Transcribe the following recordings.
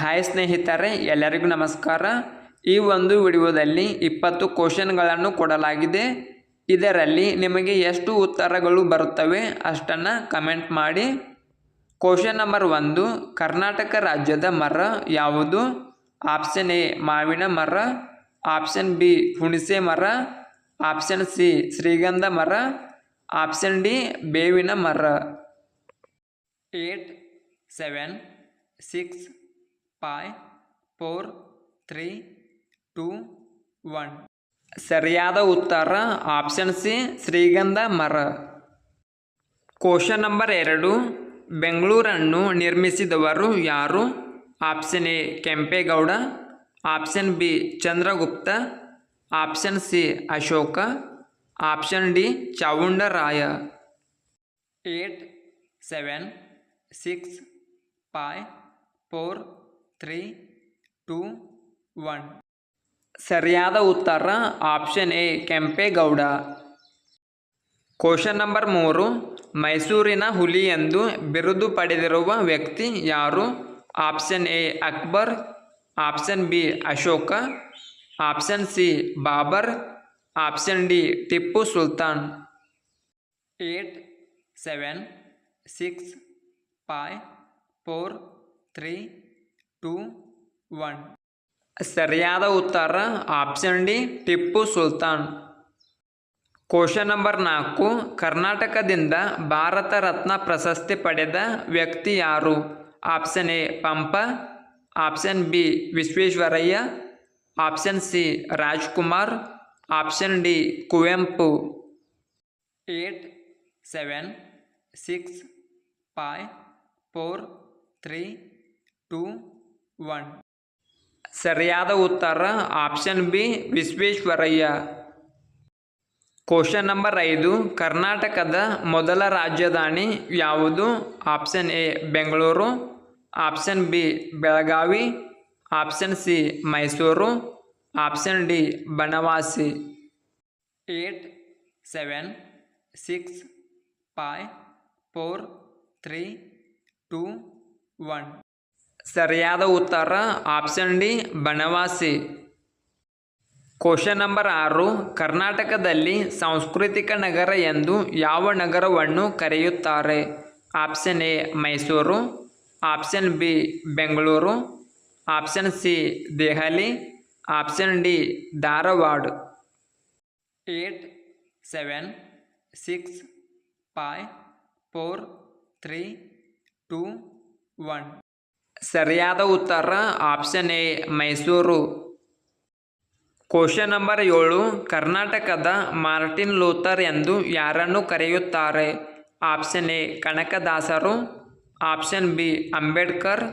Hi ಸ್ನೇಹಿತರೆ, ಎಲ್ಲರಿಗೂ ನಮಸ್ಕಾರ. ಈ ಒಂದು ವಿಡಿಯೋದಲ್ಲಿ ಇಪ್ಪತ್ತು ಕ್ವಶನ್ಗಳನ್ನು ಕೊಡಲಾಗಿದೆ. ಇದರಲ್ಲಿ ನಿಮಗೆ ಎಷ್ಟು ಉತ್ತರಗಳು ಬರುತ್ತವೆ ಅಷ್ಟನ್ನು ಕಮೆಂಟ್ ಮಾಡಿ. ಕ್ವಶನ್ ನಂಬರ್ ಒಂದು, ಕರ್ನಾಟಕ ರಾಜ್ಯದ ಮರ ಯಾವುದು? ಆಪ್ಷನ್ ಎ, ಮಾವಿನ ಮರ. ಆಪ್ಷನ್ ಬಿ, ಹುಣಸೆ ಮರ. ಆಪ್ಷನ್ ಸಿ, ಶ್ರೀಗಂಧ ಮರ. ಆಪ್ಷನ್ ಡಿ, ಬೇವಿನ ಮರ. Eight, seven, six five four three two one ಸರಿಯಾದ ಉತ್ತರ ಆಪ್ಷನ್ ಸಿ ಶ್ರೀಗಂಧ ಮರ. ಕ್ವಶನ್ ನಂಬರ್ ಎರಡು, ಬೆಂಗಳೂರನ್ನು ನಿರ್ಮಿಸಿದವರು ಯಾರು? Option A Kempegowda. Option B Chandragupta. Option C Ashoka. Option D Chavundaraya eight seven six five four three two one ಸರಿಯಾದ ಉತ್ತರ option A Kempegowda. Question number ಮೂರು, ಮೈಸೂರಿನ ಹುಲಿ ಎಂದು ಬಿರುದು ಪಡೆದಿರುವ ವ್ಯಕ್ತಿ ಯಾರು? Option A Akbar. Option B Ashoka. Option C Babur. Option D Tipu Sultan. Eight seven six five four three two one ಸರಿಯಾದ ಉತ್ತರ option D Tipu Sultan. Question number ನಾಲ್ಕು, ಕರ್ನಾಟಕದಿಂದ ಭಾರತ ರತ್ನ ಪ್ರಶಸ್ತಿ ಪಡೆದ ವ್ಯಕ್ತಿ ಯಾರು? Option A Pampa. Option B Visvesvaraya. Option C Rajkumar. Option D Kuvempu. Eight seven six five four three two one ಸರಿಯಾದ ಉತ್ತರ option B Visvesvaraya. Question number ಐದು, ಕರ್ನಾಟಕದ ಮೊದಲ ರಾಜಧಾನಿ ಯಾವುದು? Option A Bengaluru. Option B Belagavi. Option C Mysuru. Option D Banavasi. Eight seven six five four three two one ಸರಿಯಾದ ಉತ್ತರ option D, Banavasi. Question number ಆರು, ಕರ್ನಾಟಕದಲ್ಲಿ ಸಾಂಸ್ಕೃತಿಕ ನಗರ ಎಂದು ಯಾವ ನಗರವನ್ನು ಕರೆಯುತ್ತಾರೆ? Option A, Mysuru. Option B, Bengaluru. Option C, Delhi. Option D, Dharwad. Eight, seven, six five four, three, two, one. ಸರಿಯಾದ ಉತ್ತರ option A, Mysuru. Question number ಏಳು, ಕರ್ನಾಟಕದ ಮಾರ್ಟಿನ್ ಲೂಥರ್ ಎಂದು ಯಾರನ್ನು ಕರೆಯುತ್ತಾರೆ? ಆಪ್ಷನ್ ಎ, ಕನಕದಾಸರು. Option B, Ambedkar.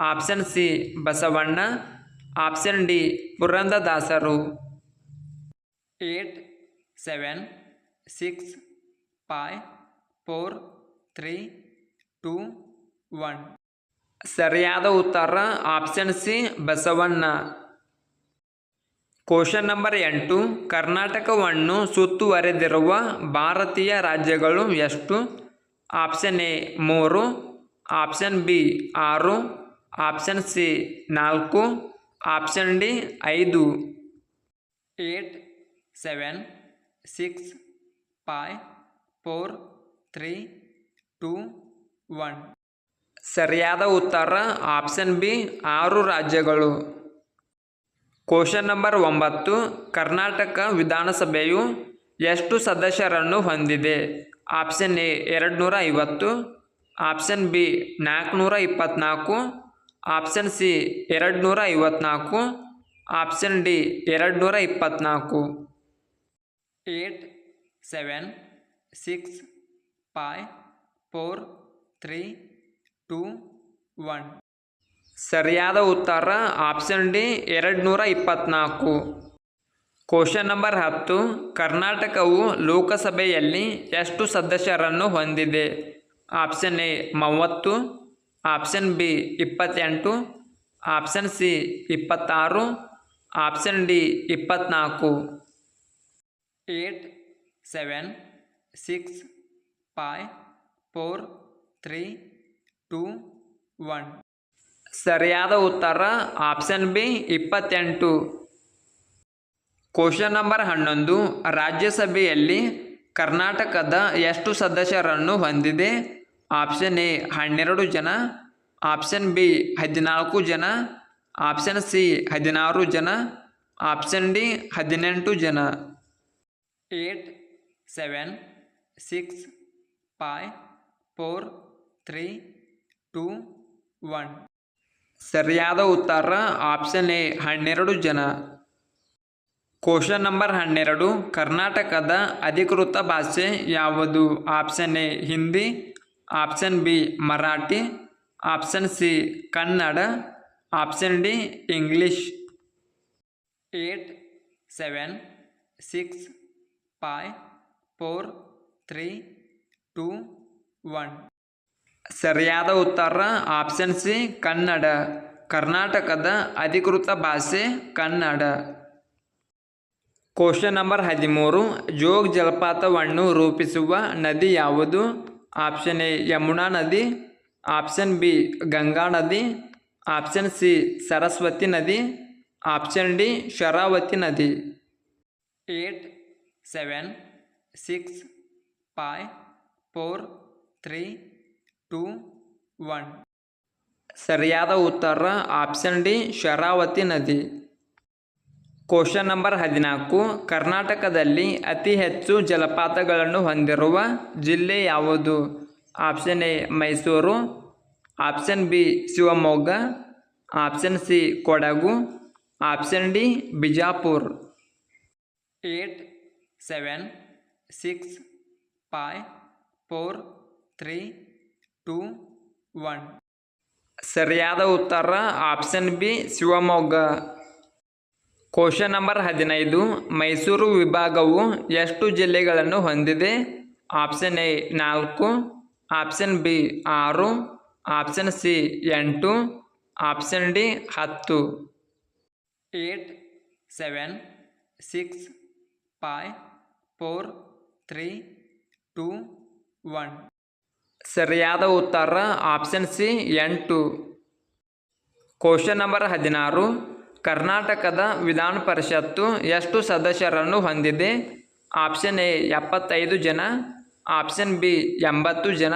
Option C, Basavanna. Option D, ಪುರಂದದಾಸರು. Eight, seven, six five four, three, two, one. ಸರಿಯಾದ ಉತ್ತರ option C, Basavanna. Question number ಎಂಟು ಕರ್ನಾಟಕವನ್ನು ಸುತ್ತುವರೆದಿರುವ ಭಾರತೀಯ ರಾಜ್ಯಗಳು ಎಷ್ಟು? ಆಪ್ಷನ್ ಎ, ಮೂರು. ಆಪ್ಷನ್ ಬಿ, ಆರು. ಆಪ್ಷನ್ ಸಿ, ನಾಲ್ಕು. ಆಪ್ಷನ್ ಡಿ, ಐದು. Eight, seven, six five four, three, two, one. ಸರಿಯಾದ ಉತ್ತರ ಆಪ್ಷನ್ ಬಿ, ಆರು ರಾಜ್ಯಗಳು. ಕ್ವಶನ್ ನಂಬರ್ ಒಂಬತ್ತು, ಕರ್ನಾಟಕ ವಿಧಾನಸಭೆಯು ಎಷ್ಟು ಸದಸ್ಯರನ್ನು ಹೊಂದಿದೆ? ಆಪ್ಷನ್ ಎ ಎರಡು ನೂರ ಐವತ್ತು, ಆಪ್ಷನ್ ಬಿ, ನಾಲ್ಕುನೂರ ಇಪ್ಪತ್ತ್ನಾಲ್ಕು ಆಪ್ಷನ್ ಸಿ ಎರಡು ನೂರ ಐವತ್ನಾಲ್ಕು, ಆಪ್ಷನ್ ಡಿ ಎರಡು ನೂರ ಇಪ್ಪತ್ತ್ನಾಲ್ಕು eight, seven, six five four, three two one. ಸರಿಯಾದ ಉತ್ತರ ಆಪ್ಷನ್ ಡಿ ಎರಡು ನೂರ ಇಪ್ಪತ್ತ್ನಾಲ್ಕು ಕ್ವಶನ್ ನಂಬರ್ ಹತ್ತು, ಕರ್ನಾಟಕವು ಲೋಕಸಭೆಯಲ್ಲಿ ಎಷ್ಟು ಸದಸ್ಯರನ್ನು ಹೊಂದಿದೆ? ಆಪ್ಷನ್ ಎ ಮೂವತ್ತು, ಆಪ್ಷನ್ ಬಿ ಇಪ್ಪತ್ತೆಂಟು, ಆಪ್ಷನ್ ಸಿ ಇಪ್ಪತ್ತಾರು, ಆಪ್ಷನ್ ಡಿ ಇಪ್ಪತ್ತ್ನಾಲ್ಕು eight, seven, six five four, three two one ಸರಿಯಾದ ಉತ್ತರ ಆಪ್ಷನ್ ಬಿ ಇಪ್ಪತ್ತೆಂಟು. ಕ್ವಶನ್ ನಂಬರ್ ಹನ್ನೊಂದು. ರಾಜ್ಯಸಭೆಯಲ್ಲಿ ಕರ್ನಾಟಕದ ಎಷ್ಟು ಸದಸ್ಯರನ್ನು ಹೊಂದಿದೆ? ಆಪ್ಷನ್ ಎ ಹನ್ನೆರಡು ಜನ. ಆಪ್ಷನ್ ಬಿ ಹದಿನಾಲ್ಕು ಜನ. ಆಪ್ಷನ್ ಸಿ ಹದಿನಾರು ಜನ. ಆಪ್ಷನ್ ಡಿ ಹದಿನೆಂಟು ಜನ. Eight seven six five four three two one ಸರಿಯಾದ ಉತ್ತರ ಆಪ್ಷನ್ ಎ, ಹನ್ನೆರಡು ಜನ. ಕ್ವಶನ್ ನಂಬರ್ ಹನ್ನೆರಡು, ಕರ್ನಾಟಕದ ಅಧಿಕೃತ ಭಾಷೆ ಯಾವುದು? Option A, Hindi. Option B, Marathi. Option C, Kannada. Option D English eight seven six five four three two one ಸರಿಯಾದ ಉತ್ತರ ಆಪ್ಷನ್ ಸಿ ಕನ್ನಡ. ಕರ್ನಾಟಕದ ಅಧಿಕೃತ ಭಾಷೆ, ಕನ್ನಡ. ಕ್ವಶನ್ ನಂಬರ್ ಹದಿಮೂರು, ಜೋಗ್ ಜಲಪಾತವನ್ನು ರೂಪಿಸುವ ನದಿ ಯಾವುದು? ಆಪ್ಷನ್ ಎ ಯಮುನಾ ನದಿ. ಆಪ್ಷನ್ ಬಿ ಗಂಗಾ ನದಿ. ಆಪ್ಷನ್ ಸಿ ಸರಸ್ವತಿ ನದಿ. ಆಪ್ಷನ್ ಡಿ ಶರಾವತಿ ನದಿ. Eight seven six five four three two one ಸರಿಯಾದ ಉತ್ತರ ಆಪ್ಷನ್ ಡಿ ಶರಾವತಿ ನದಿ. ಕ್ವಶನ್ ನಂಬರ್ ಹದಿನಾಲ್ಕು. ಕರ್ನಾಟಕದಲ್ಲಿ ಅತಿ ಹೆಚ್ಚು ಜಲಪಾತಗಳನ್ನು ಹೊಂದಿರುವ ಜಿಲ್ಲೆ ಯಾವುದು? Option A Mysuru. Option B Shivamogga. Option C Kodagu. Option D Bijapur. Eight seven six five four three two one. ಸರಿಯಾದ ಉತ್ತರ option B, Shivamogga. Question number ಹದಿನೈದು. ಮೈಸೂರು ವಿಭಾಗವು ಎಷ್ಟು ಜಿಲ್ಲೆಗಳನ್ನು ಹೊಂದಿದೆ? ಆಪ್ಷನ್ ಎ, ನಾಲ್ಕು. ಆಪ್ಷನ್ ಬಿ, ಆರು. ಆಪ್ಷನ್ ಸಿ, ಎಂಟು. ಆಪ್ಷನ್ ಡಿ, ಹತ್ತು. Eight seven six five four three two one ಸರಿಯಾದ ಉತ್ತರ ಆಪ್ಷನ್ ಸಿ, ಎಂಟು. ಕ್ವಶನ್ ನಂಬರ್ ಹದಿನಾರು, ಕರ್ನಾಟಕದ ವಿಧಾನ ಪರಿಷತ್ತು ಎಷ್ಟು ಸದಸ್ಯರನ್ನು ಹೊಂದಿದೆ? ಆಪ್ಷನ್ ಎ, ಎಪ್ಪತ್ತೈದು ಜನ. ಆಪ್ಷನ್ ಬಿ, ಎಂಬತ್ತು ಜನ.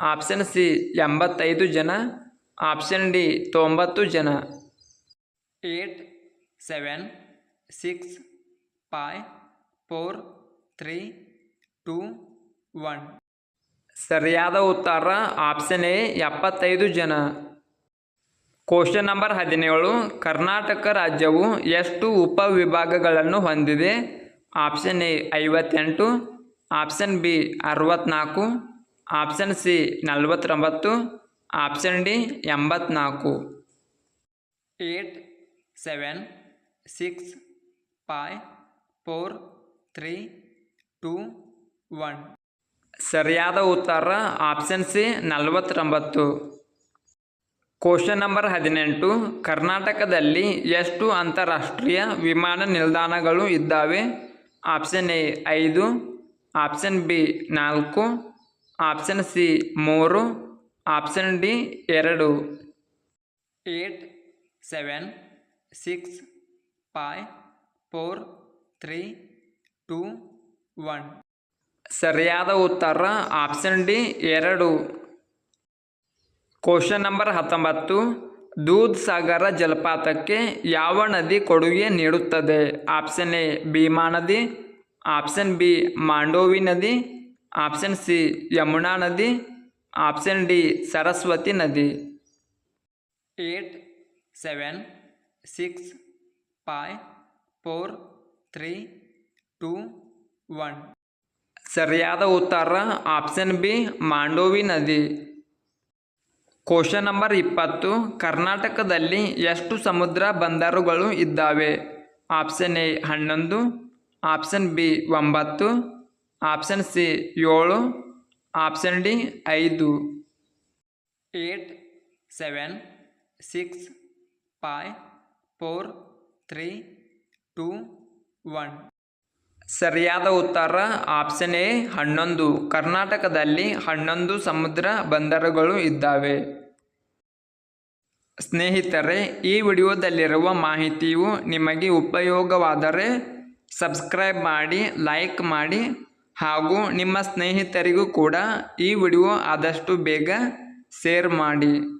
ಆಪ್ಷನ್ ಸಿ, ಎಂಬತ್ತೈದು ಜನ. ಆಪ್ಷನ್ ಡಿ, ತೊಂಬತ್ತು ಜನ. Eight, seven, six five four, three, two, one. ಸರಿಯಾದ ಉತ್ತರ ಆಪ್ಷನ್ ಎ, ಎಪ್ಪತ್ತೈದು ಜನ. ಕ್ವಶನ್ ನಂಬರ್ ಹದಿನೇಳು, ಕರ್ನಾಟಕ ರಾಜ್ಯವು ಎಷ್ಟು ಉಪವಿಭಾಗಗಳನ್ನು ಹೊಂದಿದೆ? ಆಪ್ಷನ್ ಎ, ಐವತ್ತೆಂಟು ಆಪ್ಷನ್ ಬಿ, ಅರವತ್ನಾಲ್ಕು ಆಪ್ಷನ್ ಸಿ, ನಲವತ್ತೊಂಬತ್ತು ಆಪ್ಷನ್ ಡಿ, ಎಂಬತ್ನಾಲ್ಕು. Eight seven six five four three two one ಸರಿಯಾದ ಉತ್ತರ ಆಪ್ಷನ್ ಸಿ ನಲವತ್ತೊಂಬತ್ತು. ಕ್ವಶನ್ ನಂಬರ್ ಹದಿನೆಂಟು. ಕರ್ನಾಟಕದಲ್ಲಿ ಎಷ್ಟು ಅಂತಾರಾಷ್ಟ್ರೀಯ ವಿಮಾನ ನಿಲ್ದಾಣಗಳು ಇದ್ದಾವೆ? ಆಪ್ಷನ್ ಎ ಐದು ಆಪ್ಷನ್ ಬಿ ನಾಲ್ಕು ಆಪ್ಷನ್ ಸಿ ಮೂರು ಆಪ್ಷನ್ ಡಿ ಎರಡು. Eight seven six five four three two one ಸರಿಯಾದ ಉತ್ತರ ಆಪ್ಷನ್ ಡಿ ಎರಡು. ಕ್ವಶನ್ ನಂಬರ್ ಹತ್ತೊಂಬತ್ತು. ದೂದ್ ಸಾಗರ ಜಲಪಾತಕ್ಕೆ ಯಾವ ನದಿ ಕೊಡುಗೆ ನೀಡುತ್ತದೆ? ಆಪ್ಷನ್ ಎ ಭೀಮಾ ನದಿ. ಆಪ್ಷನ್ ಬಿ ಮಾಂಡೋವಿ ನದಿ. ಆಪ್ಷನ್ ಸಿ ಯಮುನಾ ನದಿ. ಆಪ್ಷನ್ ಡಿ ಸರಸ್ವತಿ ನದಿ. Eight seven six five four three two one ಸರಿಯಾದ ಉತ್ತರ ಆಪ್ಷನ್ ಬಿ, ಮಾಂಡೋವಿ ನದಿ. ಕ್ವಶನ್ ನಂಬರ್ ಇಪ್ಪತ್ತು, ಕರ್ನಾಟಕದಲ್ಲಿ ಎಷ್ಟು ಸಮುದ್ರ ಬಂದರುಗಳು ಇದ್ದಾವೆ? ಆಪ್ಷನ್ ಎ, ಹನ್ನೊಂದು, ಆಪ್ಷನ್ ಬಿ, ಒಂಬತ್ತು, ಆಪ್ಷನ್ ಸಿ, ಏಳು, ಆಪ್ಷನ್ ಡಿ, ಐದು. Eight, seven, six five four, three, two, one. ಸರಿಯಾದ ಉತ್ತರ ಆಪ್ಷನ್ ಎ, ಹನ್ನೊಂದು. ಕರ್ನಾಟಕದಲ್ಲಿ ಹನ್ನೊಂದು ಸಮುದ್ರ ಬಂದರುಗಳು ಇದ್ದಾವೆ. ಸ್ನೇಹಿತರೆ, ಈ ವಿಡಿಯೋದಲ್ಲಿರುವ ಮಾಹಿತಿಯು ನಿಮಗೆ ಉಪಯೋಗವಾದರೆ ಸಬ್ಸ್ಕ್ರೈಬ್ ಮಾಡಿ, ಲೈಕ್ ಮಾಡಿ, ಹಾಗೂ ನಿಮ್ಮ ಸ್ನೇಹಿತರಿಗೂ ಕೂಡ ಈ ವಿಡಿಯೋ ಆದಷ್ಟು ಬೇಗ ಶೇರ್ ಮಾಡಿ.